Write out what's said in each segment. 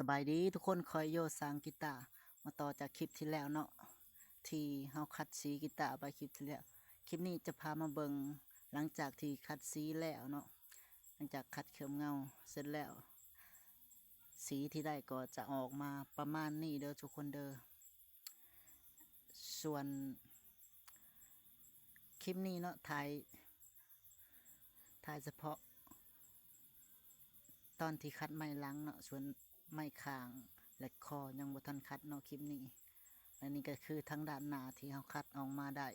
สบายดีทุกคนคอยโยสร้างกีตาร์มาต่อจากคลิปที่แล้วเนาะที่เฮาคัดสีกีตาร์ไปคลิปที่แล้วคลิปนี้จะพามาเบิงหลังจากที่คัดสีแล้วเนาะหลังจากคัดเข็มเงาเสร็จแล้ว สีที่ได้ก็จะออกมาประมาณนี้เด้อทุกคนเด้อส่วนคลิปนี้เนาะถ่ายถ่ายเฉพาะ ตอนที่คัดไม้ล้างเนาะส่วน ไม้คาง และคอยังบ่ทันคัดเนาะคลิปนี้และนี่ก็คือทั้งด้านหน้าที่เขาคัดออกมาได้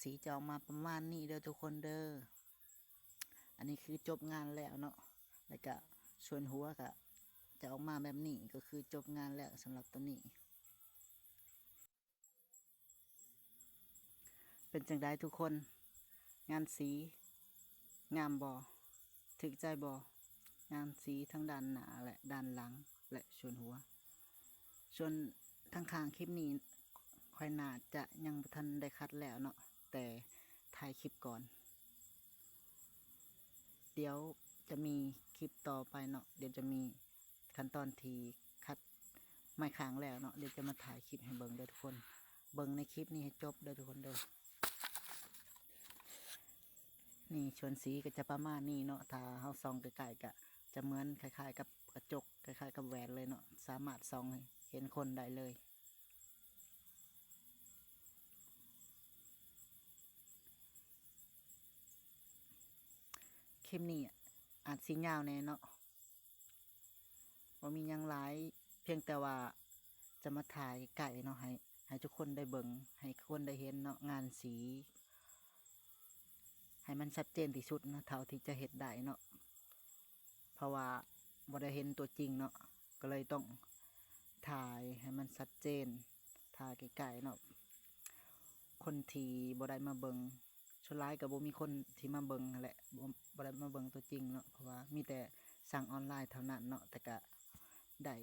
สีจะออกมาประมาณนี้เด้อทุกคนเด้ออันนี้คือจบงานแล้วเนาะแล้วก็ส่วนหัวก็จะออกมาแบบนี้ก็คือจบงานแล้วสำหรับตัวนี้ เป็นจังไดทุกคน งานสี งามบอถึกใจบอ งานสีทั้งด้านหน้าและด้านหลัง และส่วนหัว ส่วนทางข้างคลิปนี้ค่อยน่าจะยังบ่ทันได้คัดแล้วเนาะแต่ถ่ายคลิปก่อน เดี๋ยวจะมีคลิปต่อไปเนาะเดี๋ยวจะมีขั้นตอนที่คัดไม่ค้างแล้วเนาะเดี๋ยวจะมาถ่ายคลิปให้เบิ่งเด้อทุกคน เบิ่งในคลิปนี้ให้จบเด้อทุกคนเด้อนี่ชวนสีก็จะประมาณนี้เนาะถ้าเฮาส่องใกล้ๆก็ จะเหมือนคล้าย ๆ กับกระจกคล้ายๆ กับแหวนเลยเนาะสามารถส่องเห็นคนได้เลย คลิปนี้อาจสียาวแน่เนาะว่ามียังหลายเพียงแต่ว่าจะมาถ่ายไก่เนาะให้ให้ทุกคนได้เบิ่งให้คนได้เห็นเนาะงานสี ให้มันชัดเจนที่สุดนะเท่าที่จะเห็นได้เนาะ เพราะว่าบ่ได้เห็นตัวจริงเนาะก็เลยต้องถ่ายให้มันชัดเจนถ่ายไกลๆเนาะคนที่บ่ได้มาเบิงชวนร้ายกับบ่มีคนที่มาเบิงแหละบ่บ่ได้มาเบิงตัวจริงเนาะเพราะว่ามีแต่สั่งออนไลน์เท่านั้นเนาะแต่ก็ได้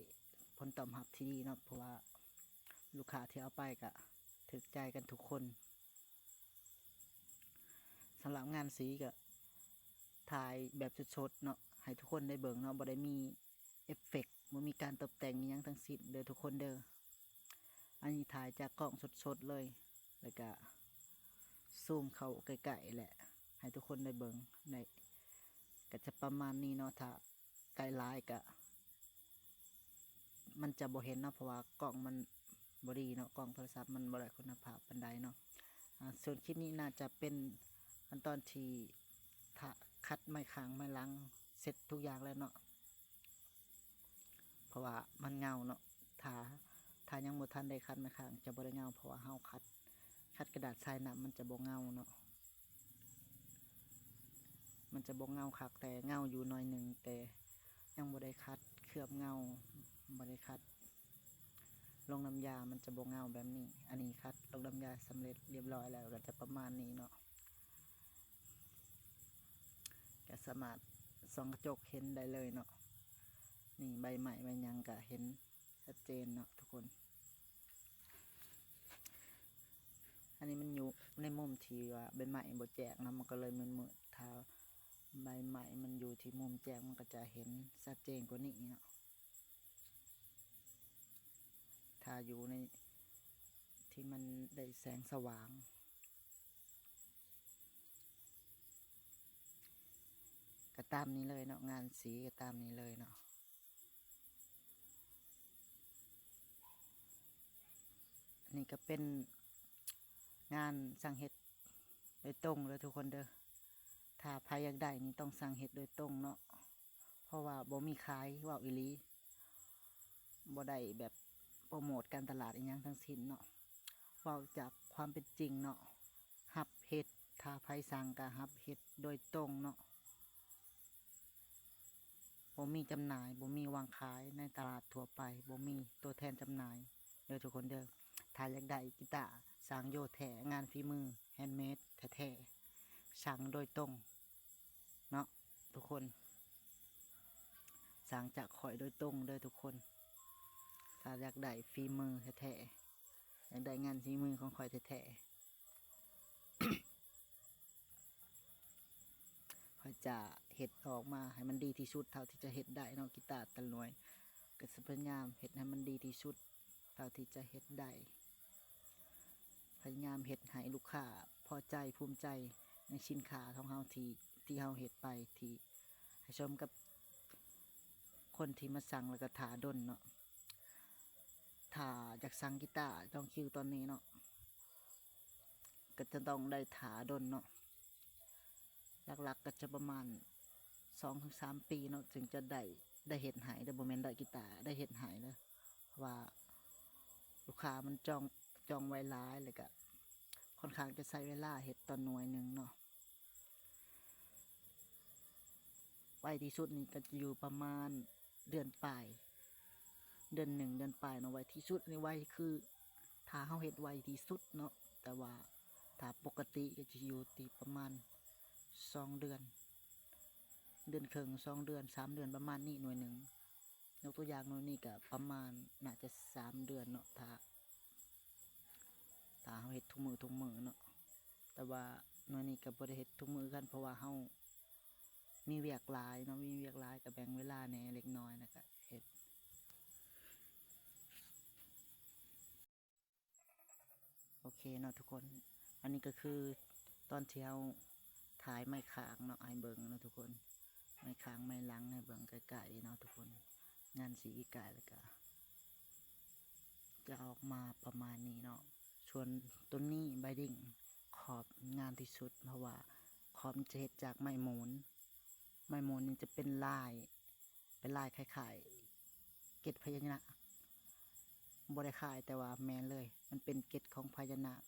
ผลตอบรับที่ดีเนาะเพราะว่าลูกค้าที่เอาไปก็ถึกใจกันทุกคนสำหรับงานสีก็ถ่ายแบบสดๆเนาะ ให้ทุกคนได้เบิ่งเนาะบ่ได้มีเอฟเฟกต์บ่มีการตกแต่งอิหยังทั้งสิ้นเด้อทุกคนเด้ออันนี้ถ่ายจากกล้องสดๆเลย แล้วก็ซูมเข้าใกล้ๆแหละ ให้ทุกคนได้เบิ่งในก็จะประมาณนี้เนาะถ้าไกลหลายก็มันจะบ่เห็นเนาะเพราะว่ากล้องมันบ่ดีเนาะกล้องโทรศัพท์มันบ่ได้คุณภาพปานใดเนาะอ่าส่วนคลิปนี้น่าจะเป็นขั้นตอนที่ถ้าคัดไม้ค้างไม้ลัง เสร็จทุกอย่างแล้วเนาะเพราะว่ามันเงาเนาะถ้าถ้ายังบ่ทันได้คัดไม้ค้างจะบ่ได้เงาเพราะว่าเฮาคัด คัดกระดาษทรายหน้ำมันจะบ่เงาเนาะมันจะบ่เงาคักแต่เงาอยู่หน่อยหนึ่งแต่ยังบ่ได้คัดเคลือบเงาบ่ได้คัด ลงน้ำยา มันจะบ่เงาแบบนี้ อันนี้คัดลงน้ำยาสำเร็จเรียบร้อยแล้วก็จะประมาณนี้เนาะก็สามารถ ส่องกระจกเห็นได้เลยเนาะนี่ใบใหม่ใบยังก็เห็นชัดเจนเนาะทุกคน อันนี้มันอยู่ในมุมที่ว่าใบใหม่บดแจกนะมันก็เลยมืดๆถ้าใบใหม่มันอยู่ที่มุมแจกมันก็จะเห็นชัดเจนกว่านี้เนาะถ้าอยู่ในที่มันได้แสงสว่าง ก็ตามนี้เลยเนาะงานสีก็ตามนี้เลยเนาะนนี้ก็เป็นงานสั่งเห็ดโดยตรงเลยทุกคนเด้อถ้าใครอยากได้นี่ต้องสั่งเห็ดโดยตรงเนาะเพราะว่าบ่มีขายว่าอีหลีบ่ได้แบบโปรโมทการตลาดอีหยังทั้งสิ้นเนาะว่าจากความเป็นจริงเนาะหับเห็ดถ้าใครสั่งก็หับเห็ดโดยตรงเนาะ บ่มีจำหน่ายบ่มีวางขายในตลาดทั่วไปบ่มีตัวแทนจำหน่ายเด้อทุกคนเด้อถ้าอยากได้กีตาร์สางโยแท้งานฝีมือแฮนด์เมดแท้ๆสั่งโดยตรงเนาะทุกคนสั่งจากข่อยโดยตรงเด้อทุกคน ถ้าอยากได้ฝีมือแท้ๆอยากได้งานฝีมือของข่อยแท้ๆข่อยจะ เห็ดออกมาให้มันดีที่สุดเท่าที่จะเห็ดได้นาะกีตาร์ตะหน่วยก็สพยายามเฮ็ดให้มันดีที่สุดเท่าที่จะเฮ็ดได้พยายามเฮ็ดให้ลูกค้าพอใจภูมิใจในสินค้าของเฮาที่ที่เฮาเฮ็ดไปที่ให้ชมกับคนที่มาสั่งแล้วก็ถาดนเนาะถาอยากสั่งกีตาร์ต้องคิวตอนนี้เนาะก็จะต้องได้ถาดนเนาะหลักๆก็จะประมาณ สองถึงสามปีเนาะถึงจะได้ได้เห็ดหายได้โมเมนต์ได้กีตาร์ได้เห็ดหายเนะเพราะว่าลูกค้ามันจองจองไว้ร้ายเลยก็ค่อนข้างจะใช้เวลาเห็ดตอนหน่วยหนึ่งเนาะไวที่สุดนี่ก็จะอยู่ประมาณเดือนปลายเดือนหนึ่งเดือนปลายเนาะไวที่สุดในไวคือถ้าเขาเห็ดไวที่สุดเนาะแต่ว่าถ้าปกติก็จะอยู่ที่ประมาณสองเดือน เดือนครึ่งสองเดือนสามเดือนประมาณนี้หน่วยหนึ่งยกตัวอย่างหน่วยนี้ก็ประมาณน่าจะสามเดือนเนาะถ้าถ้าเราเฮ็ดทุกมือทุกมือเนาะแต่ว่าหน่วยนี้ก็บ่ได้เฮ็ดทุกมือกันเพราะว่าเฮามีเวียกหลายเนาะมีเวียกหลายก็แบ่งเวลาแหน่เล็กน้อยนะก็เฮ็ดโอเคเนาะทุกคน อันนี้ก็คือตอนที่เราถ่ายไม้ขางเนาะให้เบิงเนาะทุกคน ไม่ค้างไม่ลังให้เบิ่งไกลๆเนาะทุกคน งานสีไก่แล้วก็จะออกมาประมาณนี้เนาะส่วนตัวนี้ใบดิ่งขอบงานที่สุด เพราะว่าขอบจะเฮ็ดจากไม้หมูนไม้หมูนนี่จะเป็นลาย เป็นลายคล้ายๆเกล็ดพญานาคบริคายแต่ว่าแมนเลย มันเป็นเกล็ดของพญานาค